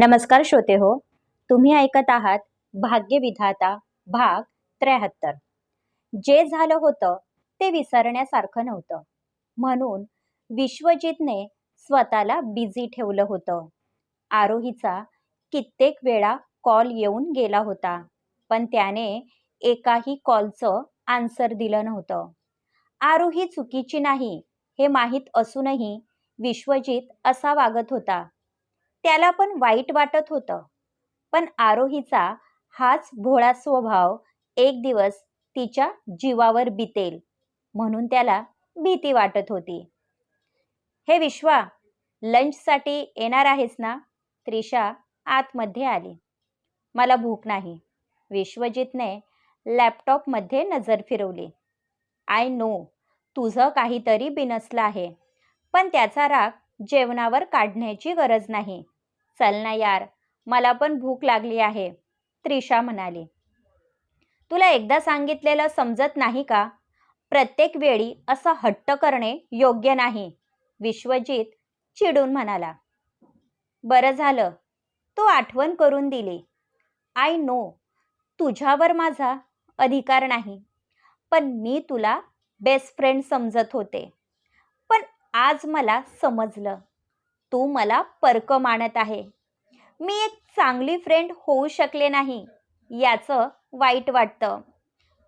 नमस्कार श्रोते हो तुम्ही ऐकत आहात भाग्यविधाता भाग त्र्याहत्तर. जे झालं होतं ते विसरण्यासारखं नव्हतं. म्हणून विश्वजितने स्वतःला बिझी ठेवलं होतं. आरोहीचा कित्येक वेळा कॉल येऊन गेला होता पण त्याने एकाही कॉलचं आन्सर दिलं नव्हतं. आरोही चुकीची नाही हे माहीत असूनही विश्वजित असा वागत होता. त्याला पण वाईट वाटत होतं. पण आरोहीचा हाच भोळा स्वभाव एक दिवस तिच्या जीवावर बितेल म्हणून त्याला भीती वाटत होती. हे विश्वा लंचसाठी येणार आहेस ना? त्रिशा आतमध्ये आली. मला भूक नाही. विश्वजितने लॅपटॉपमध्ये नजर फिरवली. आय नो तुझं काहीतरी बिनसलं आहे पण त्याचा राग जेवणावर काढण्याची गरज नाही. चल ना यार मला पण भूक लागली आहे त्रिशा म्हणाली. तुला एकदा सांगितलेलं समजत नाही का? प्रत्येक वेळी असं हट्ट करणे योग्य नाही विश्वजित चिडून म्हणाला. बरं झालं तू आठवण करून दिली. आय नो तुझ्यावर माझा अधिकार नाही पण मी तुला बेस्ट फ्रेंड समजत होते. आज मला समजलं. तू मला परक मानत आहे. मी एक चांगली फ्रेंड होऊ शकले नाही याचं वाईट वाटतं.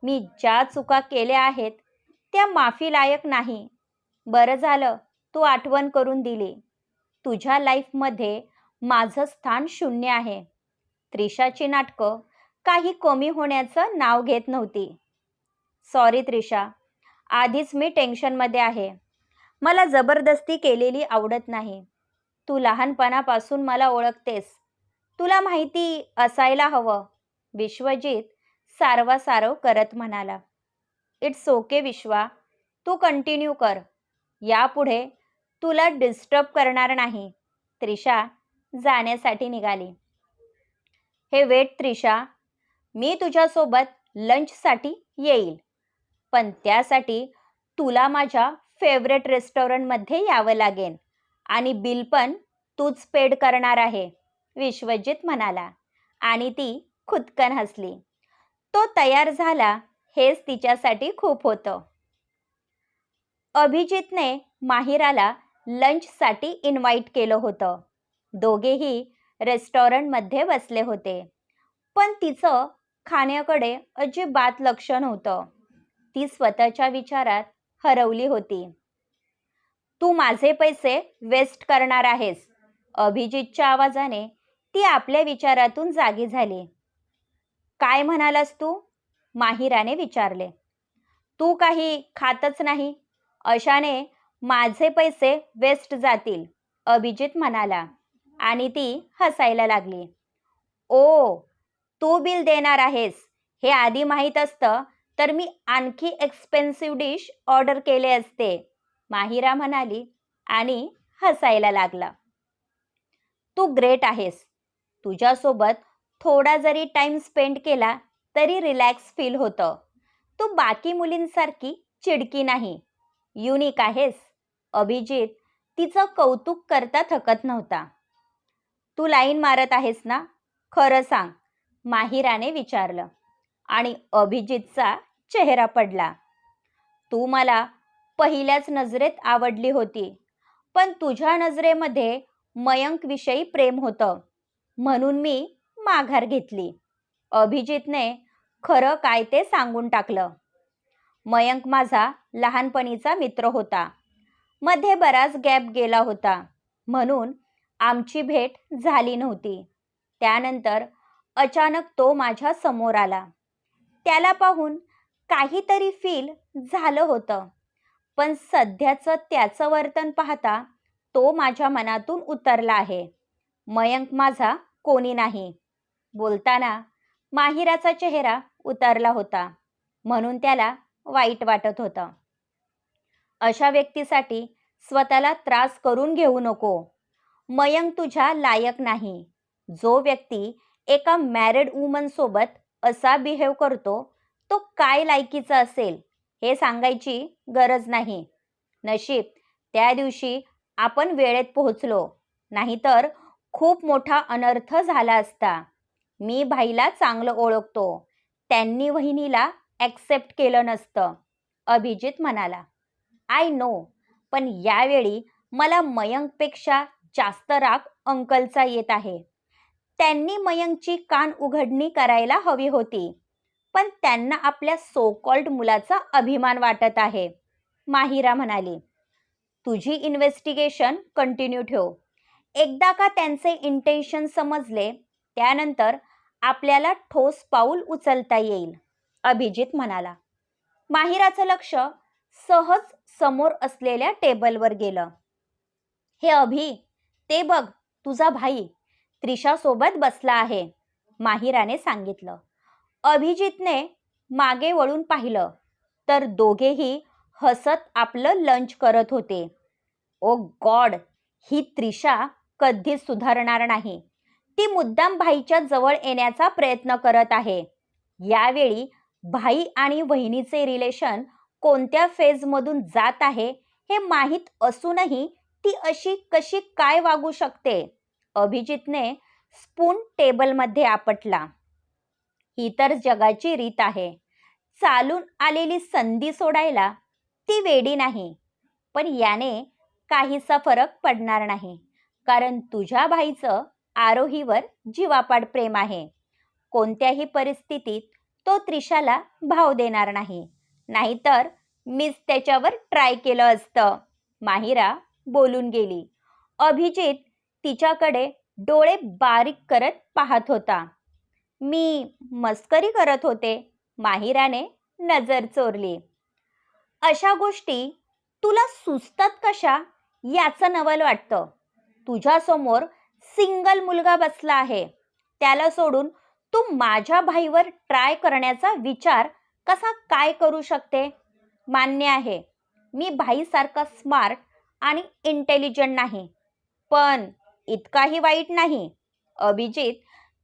मी ज्या चुका केल्या आहेत त्या माफीलायक नाही. बरं झालं तू आठवण करून दिली. तुझ्या लाईफमध्ये माझं स्थान शून्य आहे. त्रिशाची नाटकं काही कमी होण्याचं नाव घेत नव्हती. सॉरी त्रिशा आधीच मी टेन्शनमध्ये आहे. मला जबरदस्ती केलेली आवडत नाही. तू लहानपणापासून मला ओळखतेस. तुला माहिती असायला हवं. विश्वजित सारवासारव करत म्हणाला. इट्स ओके विश्वा तू कंटिन्यू कर. यापुढे तुला डिस्टर्ब करणार नाही. त्रिशा जाण्यासाठी निघाली. हे वेट त्रिशा मी तुझ्यासोबत लंचसाठी येईल. पण त्यासाठी तुला माझ्या फेवरेट रेस्टॉरंटमध्ये यावं लागेल. आणि बिल पण तूच पेड करणार आहे विश्वजित म्हणाला. आणि ती खुदकन हसली. तो तयार झाला हेच तिच्यासाठी खूप होतं. अभिजितने माहिराला लंचसाठी इन्व्हाइट केलं होतं. दोघेही रेस्टॉरंटमध्ये बसले होते. पण तिचं खाण्याकडे अजिबात लक्ष नव्हतं. ती स्वतःच्या विचारात हरवली होती. तू माझे पैसे वेस्ट करणार आहेस. अभिजितच्या आवाजाने ती आपल्या विचारातून जागी झाली. काय म्हणालास तू? माहिराने विचारले. तू काही खातच नाही. अशाने माझे पैसे वेस्ट जातील अभिजित म्हणाला आणि ती हसायला लागली. ओ तू बिल देणार आहेस. हे आधी माहीत असतं तर मी आणखी एक्सपेन्सिव्ह डिश ऑर्डर केले असते. माहिरा म्हणाली आणि हसायला लागला. तू ग्रेट आहेस. तुझ्यासोबत थोडा जरी टाईम स्पेंड केला तरी रिलॅक्स फील होतं. तू बाकी मुलींसारखी चिडकी नाही. युनिक आहेस. अभिजित तिचं कौतुक करता थकत नव्हता. तू लाईन मारत आहेस ना? खरं सांग माहिराने विचारलं. आणि अभिजितचा चेहरा पडला. तू मला पहिल्याच नजरेत आवडली होती पण तुझ्या नजरेमध्ये मयंकविषयी प्रेम होतं म्हणून मी माघार घेतली. अभिजितने खरं काय ते सांगून टाकलं. मयंक माझा लहानपणीचा मित्र होता. मध्ये बराच गॅप गेला होता म्हणून आमची भेट झाली नव्हती. त्यानंतर अचानक तो माझ्यासमोर आला. त्याला पाहून काहीतरी फील झालं होतं. पण सध्याचं त्याचं वर्तन पाहता तो माझ्या मनातून उतरला आहे. मयंक माझा कोणी नाही. बोलताना माहिराचा चेहरा उतरला होता. म्हणून त्याला वाईट वाटत होतं. अशा व्यक्तीसाठी स्वतःला त्रास करून घेऊ नको. मयंक तुझ्या लायक नाही. जो व्यक्ती एका मॅरिड वुमनसोबत असा बिहेव करतो तो काय लायकीचा असेल हे सांगायची गरज नाही. नशीब त्या दिवशी आपण वेळेत पोहोचलो. नाहीतर खूप मोठा अनर्थ झाला असता. मी भाईला चांगलं ओळखतो. त्यांनी वहिनीला ॲक्सेप्ट केलं नसतं. अभिजित म्हणाला आय नो पण यावेळी मला मयंकपेक्षा जास्त राग अंकलचा येत आहे. त्यांनी मयंकची कान उघडणी करायला हवी होती. पण त्यांना आपल्या सो कॉल्ड मुलाचा अभिमान वाटत आहे. माहिरा म्हणाली तुझी इन्व्हेस्टिगेशन कंटिन्यू ठेव. एकदा का त्यांचे इंटेन्शन समजले त्यानंतर आपल्याला ठोस पाऊल उचलता येईल. अभिजित म्हणाला. माहिराचं लक्ष सहज समोर असलेल्या टेबलवर गेलं. हे अभि ते बघ तुझा भाई त्रिशासोबत बसला आहे माहिराने सांगितलं. अभिजितने मागे वळून पाहिलं तर दोघेही हसत आपलं लंच करत होते. ओ गॉड ही त्रिशा कधीच सुधारणार नाही. ती मुद्दाम भाईच्या जवळ येण्याचा प्रयत्न करत आहे. यावेळी भाई आणि वहिनीचे रिलेशन कोणत्या फेजमधून जात आहे हे माहीत असूनही ती अशी कशी काय वागू शकते? अभिजितने स्पून टेबलमध्ये आपटला. ही तर जगाची रीत आहे. चालून आलेली संधी सोडायला ती वेडी नाही. पण याने काहीसा फरक पडणार नाही. कारण तुझ्या भाईचं आरोहीवर जीवापाड प्रेम आहे. कोणत्याही परिस्थितीत तो त्रिशाला भाव देणार नाही. नाहीतर मीच त्याच्यावर ट्राय केलं असतं. माहिरा बोलून गेली. अभिजित तिच्याकडे डोळे बारीक करत पाहत होता. मी मस्करी करत होते. माहिराने नजर चोरली. अशा गोष्टी तुला सुचतात कशा? याचं नवल वाटतं. तुझ्यासमोर सिंगल मुलगा बसला आहे. त्याला सोडून तू माझ्या भाईवर ट्राय करण्याचा विचार कसा काय करू शकते? मान्य आहे. मी भाईसारखा स्मार्ट आणि इंटेलिजंट नाही. पण इतकाही वाईट नाही. अभिजित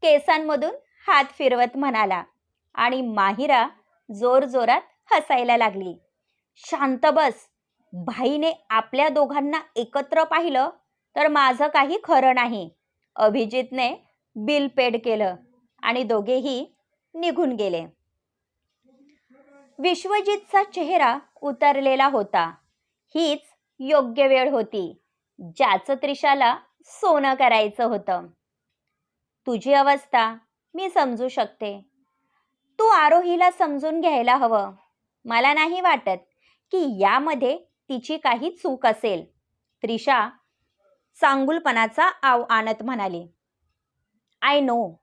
केसांमधून हात फिरवत म्हणाला आणि माहिरा जोरजोरात हसायला लागली. शांत बस. भाईने आपल्या दोघांना एकत्र पाहिलं तर माझं काही खरं नाही. अभिजितने बिल पेड केलं आणि दोघेही निघून गेले. विश्वजितचा चेहरा उतरलेला होता. हीच योग्य वेळ होती ज्याचं त्रिशाला सोनं करायचं होतं. तुझी अवस्था मी समजू शकते. तू आरोहीला समजून घ्यायला हवं. मला नाही वाटत की यामध्ये तिची काही चूक असेल. त्रिशा चांगुलपणाचा आव आणत म्हणाली. आय नो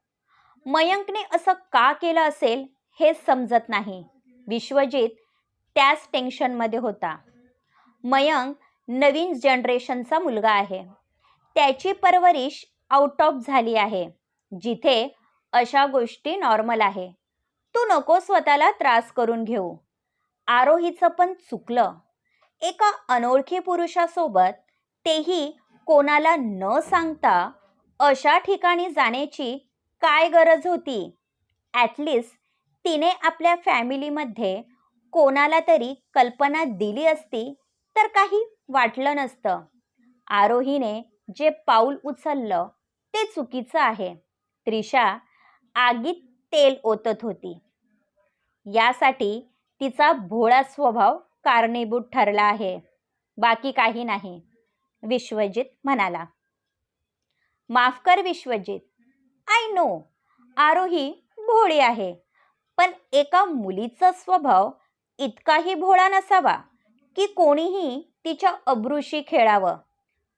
मयंकने असं का केलं असेल हे समजत नाही. विश्वजित त्याच टेन्शनमध्ये होता. मयंक नवीन जनरेशनचा मुलगा आहे. त्याची परवरिश आउट ऑफ झाली आहे. जिथे अशा गोष्टी नॉर्मल आहे. तू नको स्वतःला त्रास करून घेऊ. आरोहीचं पण चुकलं. एका अनोळखी पुरुषासोबत तेही कोणाला न सांगता अशा ठिकाणी जाण्याची काय गरज होती? ॲटलिस्ट तिने आपल्या फॅमिलीमध्ये कोणाला तरी कल्पना दिली असती तर काही वाटलं नसतं. आरोहीने जे पाऊल उचललं ते चुकीचं आहे. त्रिशा आगीत तेल ओतत होती. यासाठी तिचा भोळा स्वभाव कारणीभूत ठरला आहे. बाकी काही नाही विश्वजित म्हणाला. माफ कर विश्वजित. आय नो आरोही भोळी आहे पण एका मुलीचा स्वभाव इतकाही भोळा नसावा की कोणीही तिच्या अब्रुशी खेळावं.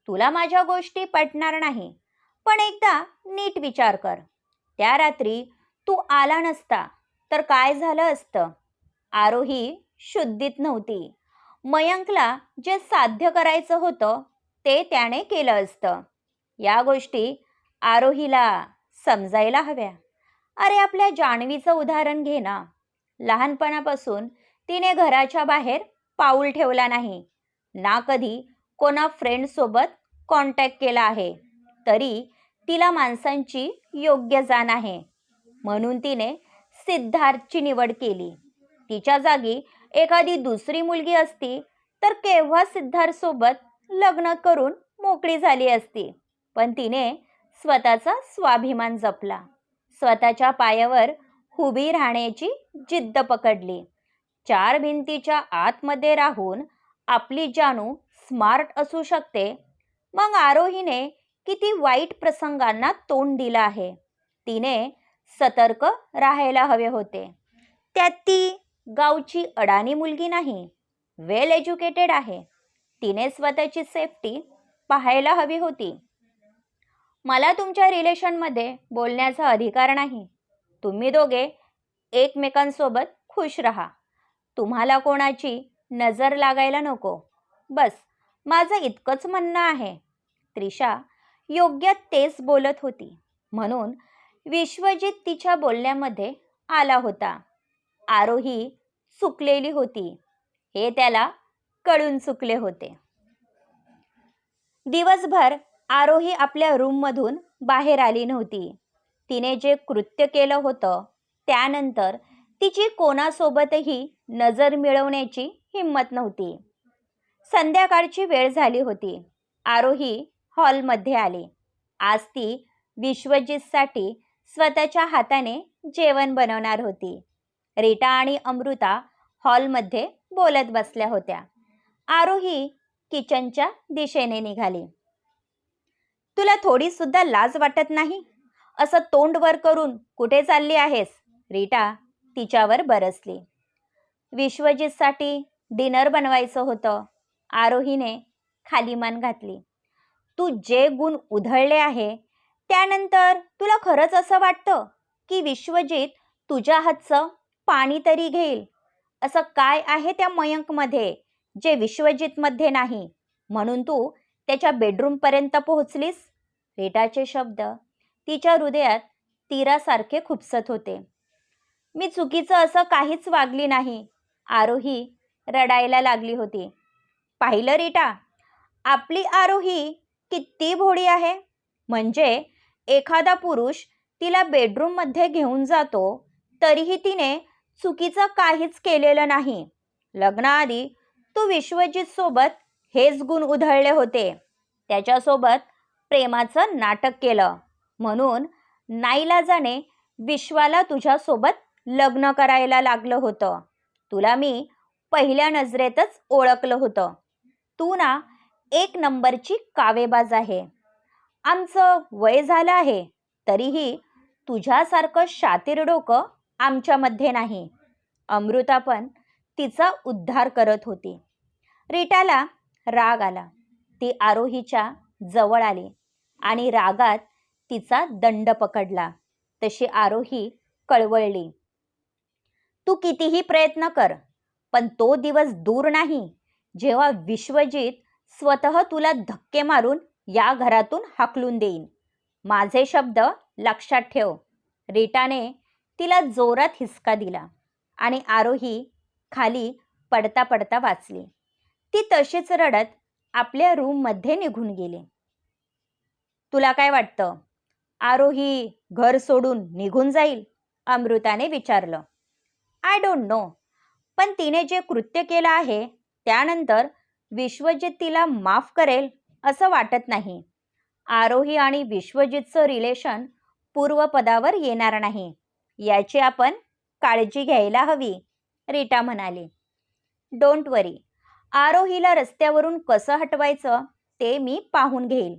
तुला माझ्या गोष्टी पटणार नाही पण एकदा नीट विचार कर. त्या रात्री तू आला नसता तर काय झालं असतं? आरोही शुद्धीत नव्हती. मयंकला जे साध्य करायचं होतं ते त्याने केलं असतं. या गोष्टी आरोहीला समजायला हव्या. अरे आपल्या जान्हवीचं उदाहरण घे ना. लहानपणापासून तिने घराच्या बाहेर पाऊल ठेवला नाही. ना कधी कोणा फ्रेंडसोबत कॉन्टॅक्ट केला आहे. तरी तिला माणसांची योग्य जाण आहे. म्हणून तिने सिद्धार्थची निवड केली. तिच्या जागी एखादी दुसरी मुलगी असती तर केव्हा सिद्धार्थसोबत लग्न करून मोकळी झाली असती? पण तिने स्वतःचा स्वाभिमान जपला. स्वतःच्या पायावर उभी राहण्याची जिद्द पकडली. चार भिंतीच्या आतमध्ये राहून आपली जानू स्मार्ट असू शकते. मग आरोहीने किती वाईट प्रसंगांना तोंड दिलं आहे. तिने सतर्क राहायला हवे होते. त्यात ती गावची अडाणी मुलगी नाही वेल एज्युकेटेड आहे. तिने स्वतःची सेफ्टी पाहायला हवी होती. मला तुमच्या रिलेशनमध्ये बोलण्याचा अधिकार नाही. तुम्ही दोघे एकमेकांसोबत खुश राहा. तुम्हाला कोणाची नजर लागायला नको. बस माझं इतकंच म्हणणं आहे. त्रिशा योग्य तेच बोलत होती. म्हणून विश्वजित तिच्या बोलण्यामध्ये आला होता. आरोही चुकलेली होती. हे त्याला कळून चुकले होते. दिवसभर आरोही आपल्या रूममधून बाहेर आली नव्हती. तिने जे कृत्य केलं होतं त्यानंतर तिची कोणासोबतही नजर मिळवण्याची हिंमत नव्हती. संध्याकाळची वेळ झाली होती. आरोही हॉलमध्ये आली. आज ती विश्वजितसाठी स्वतःच्या हाताने जेवण बनवणार होती. रीटा आणि अमृता हॉलमध्ये बोलत बसल्या होत्या. आरोही किचनच्या दिशेने निघाली. तुला थोडी सुद्धा लाज वाटत नाही? असं तोंड वर करून कुठे चालली आहेस? रीटा तिच्यावर बरसली. विश्वजितसाठी डिनर बनवायचं होतं. आरोहीने खाली मान घातली. तू जे गुण उधळले आहे त्यानंतर तुला खरंच असं वाटतं की विश्वजित तुझ्या हातचं पाणी तरी घेईल? असं काय आहे त्या मयंकमध्ये जे विश्वजितमध्ये नाही? म्हणून तू त्याच्या बेडरूमपर्यंत पोहोचलीस? रेटाचे शब्द तिच्या हृदयात तीरासारखे खुपसत होते. मी चुकीचं असं काहीच वागली नाही आरोही रडायला लागली होती. पाहिलं रेटा? आपली आरोही किती भोळी आहे? म्हणजे एखादा पुरुष तिला बेडरूममध्ये घेऊन जातो तरीही तिने चुकीचं काहीच केलेलं नाही. लग्नाआधी तू विश्वजित सोबत हेच गुण उधळले होते. त्याच्यासोबत प्रेमाचं नाटक केलं. म्हणून नाईलाजाने विश्वाला तुझ्यासोबत लग्न करायला लागलं होतं. तुला मी पहिल्या नजरेतच ओळखलं होतं. तू ना एक नंबरची कावेबाज आहे. आमचं वय झालं आहे तरीही तुझ्यासारखं शातीर डोकं आमच्यामध्ये नाही. अमृता पण तिचा उद्धार करत होती. रीटाला राग आला. ती आरोहीच्या जवळ आली आणि रागात तिचा दंड पकडला. तशी आरोही कळवळली. तू कितीही प्रयत्न कर पण तो दिवस दूर नाही जेव्हा विश्वजित स्वतः तुला धक्के मारून या घरातून हाकलून देईन. माझे शब्द लक्षात ठेव. रीटाने तिला जोरात हिसका दिला आणि आरोही खाली पडता पडता वाचली. ती तशीच रडत आपल्या रूममध्ये निघून गेली. तुला काय वाटतं? आरोही घर सोडून निघून जाईल? अमृताने विचारलं. आय डोंट नो पण तिने जे कृत्य केलं आहे त्यानंतर विश्वजित तिला माफ करेल असं वाटत नाही. आरोही आणि विश्वजितचं रिलेशन पूर्वपदावर येणार नाही. याची आपण काळजी घ्यायला हवी रीटा म्हणाली. डोंट वरी आरोहीला रस्त्यावरून कसं हटवायचं ते मी पाहून घेईल.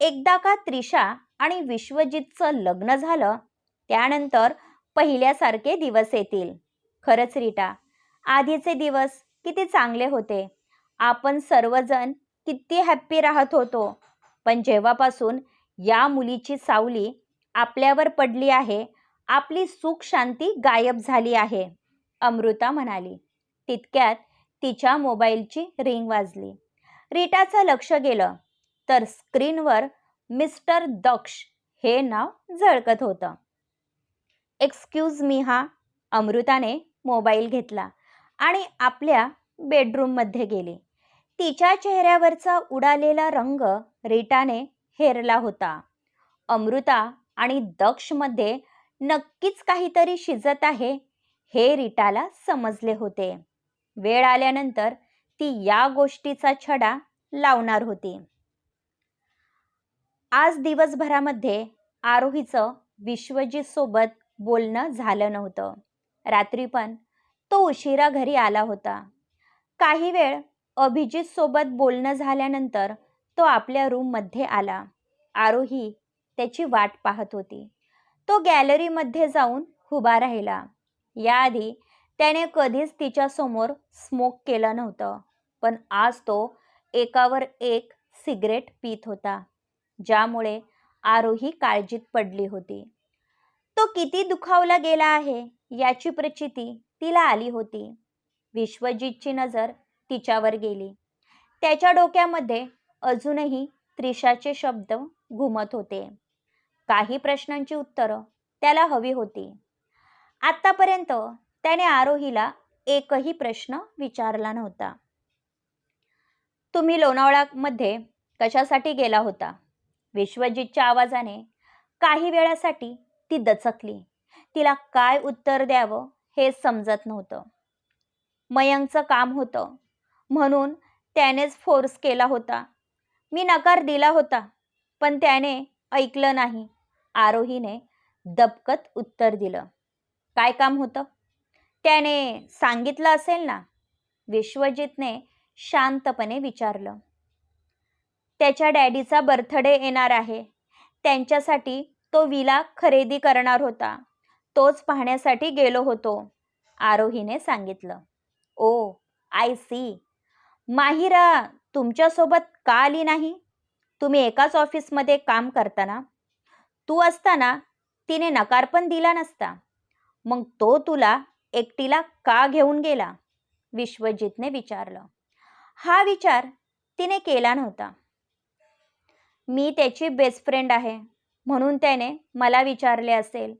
एकदा का त्रिशा आणि विश्वजितचं लग्न झालं त्यानंतर पहिल्यासारखे दिवस येतील. खरंच रीटा आधीचे दिवस किती चांगले होते. आपण सर्वजण किती हॅप्पी राहत होतो. पण जेव्हापासून या मुलीची सावली आपल्यावर पडली आहे आपली सुख शांती गायब झाली आहे अमृता म्हणाली. तितक्यात तिच्या मोबाईलची रिंग वाजली. रीटाचं लक्ष गेलं तर स्क्रीनवर मिस्टर दक्ष हे नाव झळकत होतं. एक्सक्यूज मी हा अमृताने मोबाईल घेतला आणि आपल्या बेडरूममध्ये गेली. तिच्या चेहऱ्यावरचा उडालेला रंग रीटाने हेरला होता. अमृता आणि दक्षमध्ये नक्कीच काहीतरी शिजत आहे हे रीटाला समजले होते. वेळ आल्यानंतर ती या गोष्टीचा छडा लावणार होती. आज दिवसभरामध्ये आरोहीचं विश्वजीतसोबत बोलणं झालं नव्हतं. रात्री पण तो उशिरा घरी आला होता. काही वेळ अभिजितसोबत बोलणं झाल्यानंतर तो आपल्या रूममध्ये आला. आरोही त्याची वाट पाहत होती. तो गॅलरीमध्ये जाऊन उभा राहिला. याआधी त्याने कधीच तिच्यासमोर स्मोक केलं नव्हतं पण आज तो एकावर एक सिगरेट पित होता ज्यामुळे आरोही काळजीत पडली होती. तो किती दुखावला गेला आहे याची प्रचिती तिला आली होती. विश्वजितची नजर तिच्यावर गेली. त्याच्या डोक्यामध्ये अजूनही त्रिशाचे शब्द घुमत होते. काही प्रश्नांची उत्तरं त्याला हवी होती. आत्तापर्यंत त्याने आरोहीला एकही प्रश्न विचारला नव्हता. तुम्ही लोणावळामध्ये कशासाठी गेला होता? विश्वजितच्या आवाजाने काही वेळासाठी ती दचकली. तिला काय उत्तर द्यावं हे समजत नव्हतं. मयंकचं काम होतं. म्हणून त्यानेच फोर्स केला होता. मी नकार दिला होता पण त्याने ऐकलं नाही. आरोहीने दबकत उत्तर दिलं. काय काम होतं? त्याने सांगितलं असेल ना? विश्वजितने शांतपणे विचारलं. त्याच्या डॅडीचा बर्थडे येणार आहे. त्यांच्यासाठी तो विला खरेदी करणार होता. तोच पाहण्यासाठी गेलो होतो आरोहीने सांगितलं. ओ आय सी माहिरा तुमच्यासोबत का आली नाही? तुम्ही एकाच ऑफिसमध्ये काम करताना? तू असताना तिने नकार पण दिला नसता. मग तो तुला एकटीला का घेऊन गेला? विश्वजितने विचारलं. हा विचार तिने केला नव्हता. मी त्याची बेस्ट फ्रेंड आहे म्हणून त्याने मला विचारले असेल.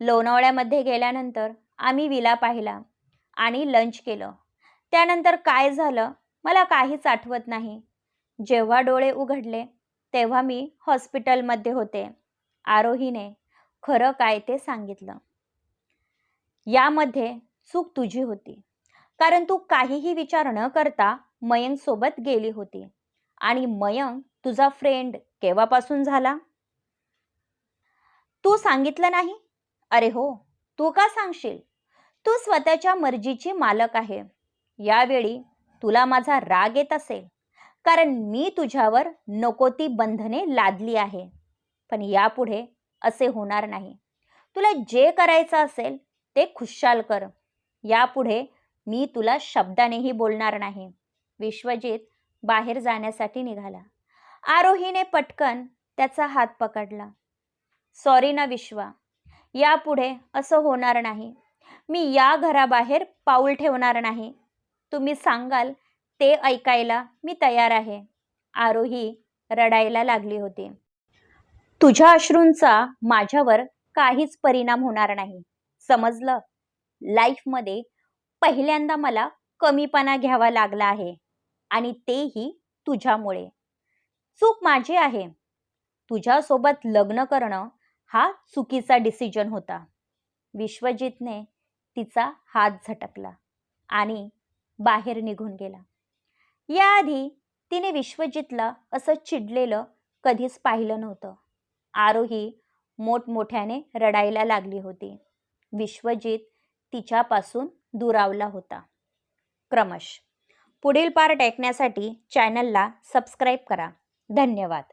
लोणावळ्यामध्ये गेल्यानंतर आम्ही विला पाहिला आणि लंच केलं. त्यानंतर काय झालं मला काहीच आठवत नाही. जेव्हा डोळे उघडले तेव्हा मी हॉस्पिटलमध्ये होते. आरोहीने खरं काय ते सांगितलं. यामध्ये चूक तुझी होती. कारण तू काहीही विचार न करता मयंक सोबत गेली होती. आणि मयंक तुझा फ्रेंड केव्हापासून झाला? तू सांगितलं नाही? अरे हो तू का सांगशील? तू स्वतःच्या मर्जीची मालक आहे. यावेळी तुला माझा राग येत असेल. कारण मी तुझ्यावर नको ती बंधने लादली आहे. पण यापुढे असे होणार नाही. तुला जे करायचं असेल ते खुशाल कर. यापुढे मी तुला शब्दानेही बोलणार नाही. विश्वजित बाहेर जाण्यासाठी निघाला. आरोहीने पटकन त्याचा हात पकडला. सॉरी ना विश्वा. यापुढे असं होणार नाही. मी या घराबाहेर पाऊल ठेवणार नाही. तुम्ही सांगाल ते ऐकायला मी तयार आहे. आरोही रडायला लागली होती. तुझ्या अश्रूंचा माझ्यावर काहीच परिणाम होणार नाही. समजलं? लाईफमध्ये पहिल्यांदा मला कमीपणा घ्यावा लागला आहे आणि तेही तुझ्यामुळे. चूक माझी आहे. तुझ्यासोबत लग्न करणं हा चुकीचा डिसिजन होता. विश्वजितने तिचा हात झटकला आणि बाहेर निघून गेला. याआधी तिने विश्वजितला असं चिडलेलं कधीच पाहिलं नव्हतं. आरोही मोठमोठ्याने रडायला लागली होती. विश्वजित तिच्यापासून दुरावला होता. क्रमश. पुढील पार्ट ऐकण्यासाठी चॅनलला सबस्क्राईब करा. धन्यवाद.